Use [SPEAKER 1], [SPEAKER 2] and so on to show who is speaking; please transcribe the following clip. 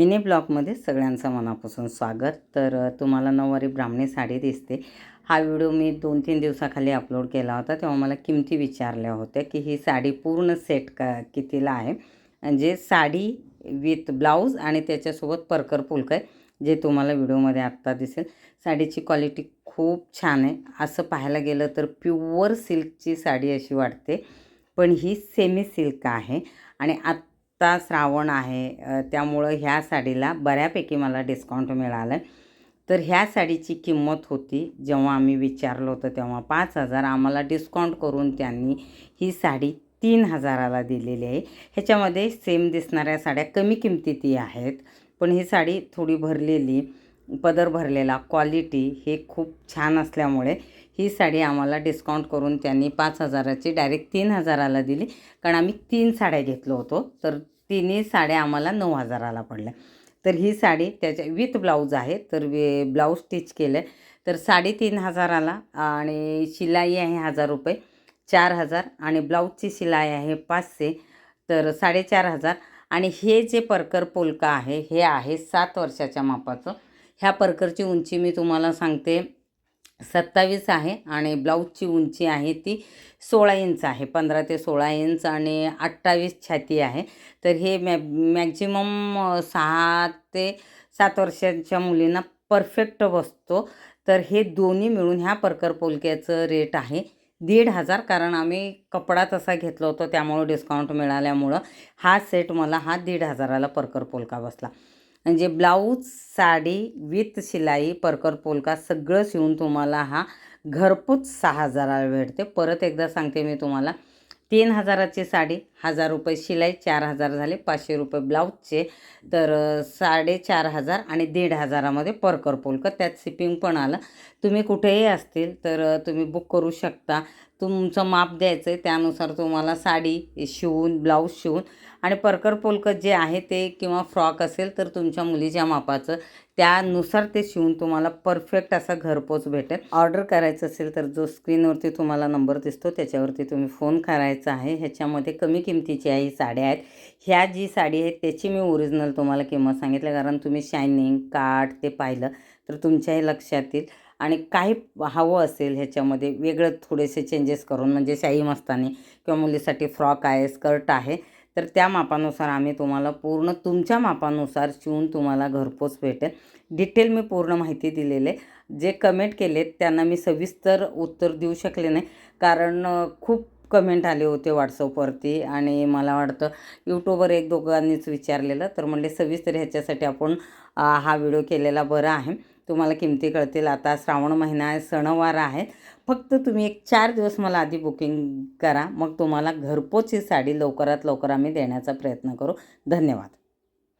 [SPEAKER 1] Mini ब्लॉगमध्ये सगळ्यांचं मनापासून स्वागत. तर तुम्हाला नऊवारी ब्राह्मणी साडी दिसते. हा व्हिडिओ मी दोन तीन दिवसाखाली अपलोड केला होता तेव्हा मला किमती विचारल्या होत्या की ही साडी पूर्ण सेट का कितीला आहे? म्हणजे साडी विथ ब्लाऊज आणि त्याच्यासोबत परकर पुलक आहे जे तुम्हाला व्हिडिओमध्ये आत्ता दिसेल. साडीची क्वालिटी खूप छान आहे. असं पाहायला गेलं तर प्युअर सिल्कची साडी अशी वाटते पण ही सेमी सिल्क आहे. आणि आत्ता श्रावण आहे त्यामुळं ह्या साडीला बऱ्यापैकी मला डिस्काउंट मिळालं. आहे तर ह्या साडीची किंमत होती जेव्हा आम्ही विचारलं होतं तेव्हा पाच हजार. आम्हाला डिस्काउंट करून त्यांनी ही साडी तीन हजाराला दिलेली आहे. ह्याच्यामध्ये सेम दिसणाऱ्या साड्या कमी किमतीतही आहेत पण ही साडी थोडी भरलेली. पदर भरलेला. क्वालिटी हे खूप छान असल्यामुळे ही साडी आम्हाला डिस्काउंट करून त्यांनी पाच हजाराची डायरेक्ट तीन हजाराला दिली. कारण आम्ही तीन साड्या घेतलो होतो. तर तिन्ही साड्या आम्हाला नऊ हजाराला पडल्या. तर ही साडी त्याच्या विथ ब्लाऊज आहे. तर वे ब्लाऊज स्टिच केलं आहे तर साडेतीन हजाराला आणि शिलाई आहे हजार रुपये चार हजार. आणि ब्लाऊजची शिलाई आहे पाचशे. तर साडेचार हजार. आणि हे जे परकर पोलका आहे हे आहे सात वर्षाच्या मापाचं. ह्या परकरची उंची मी तुम्हाला सांगते. सत्तावीस आहे आणि ब्लाऊजची उंची आहे ती सोळा इंच आहे पंधरा ते सोळा इंच आणि अठ्ठावीस छाती आहे. तर हे मॅ मॅक्झिमम सहा ते सात वर्षांच्या मुलींना परफेक्ट बसतो. तर हे दोन्ही मिळून ह्या परकर पोलक्याचं रेट आहे दीड हजार. कारण आम्ही कपडा तसा घेतला होता त्यामुळं डिस्काउंट मिळाल्यामुळं हा सेट मला हा दीड हजाराला परकर पोलका बसला. म्हणजे ब्लाऊज साडी विथ शिलाई परकर पोलका सगळं शिवून तुम्हाला हा घरपोच सहा हजाराला भेटते. परत एकदा सांगते मी तुम्हाला. तीन हजाराची साडी हजार रुपये शिलाई चार हजार झाले पाचशे रुपये ब्लाऊजचे. तर साडेचार हजार आणि दीड हजारामध्ये परकर पोलकं. त्यात शिपिंग पण आलं. तुम्ही कुठेही असतील तर तुम्ही बुक करू शकता. तुमचं माप द्यायचं आहे त्यानुसार तुम्हाला साडी शिवून ब्लाऊज शिवून आणि परकर पोलकत जे आहे ते किंवा फ्रॉक असेल तर तुमच्या मुलीच्या मापाचं त्यानुसार ते शिवून तुम्हाला परफेक्ट असा घरपोच भेटेल. ऑर्डर करायचं असेल तर जो स्क्रीनवरती तुम्हाला नंबर दिसतो त्याच्यावरती तुम्ही फोन करायचा आहे. ह्याच्यामध्ये कमी किमतीची आहे ही साड्या आहेत. ह्या जी साडी आहे त्याची मी ओरिजिनल तुम्हाला किंमत सांगितलं. कारण तुम्ही शायनिंग काठ ते पाहिलं तर तुमच्याही लक्षात येईल. आणि काही हवं असेल ह्याच्यामध्ये वेगळं थोडेसे चेंजेस करून म्हणजे शाही मस्तानी किंवा मुलीसाठी फ्रॉक आहे स्कर्ट आहे तर त्या मापानुसार आम्ही तुम्हाला पूर्ण तुमच्या मापानुसार शिवून तुम्हाला घरपोच भेटेल. डिटेल मी पूर्ण माहिती दिलेले जे कमेंट केलेत त्यांना मी सविस्तर उत्तर देऊ शकले नाही. कारण खूप कमेंट आले होते व्हॉट्सअपवरती आणि मला वाटतं यूट्यूबवर एक दोघांनीच विचारलेलं. तर म्हणले सविस्तर ह्याच्यासाठी आपण हा व्हिडिओ केलेला बरा आहे. तुम्हाला किमती कळतील. आता श्रावण महिना आहे सणवार आहेत. फक्त तुम्ही एक चार दिवस मला आधी बुकिंग करा. मग तुम्हाला घरपोच ही साडी लवकरात लवकर आम्ही देण्याचा प्रयत्न करू. धन्यवाद.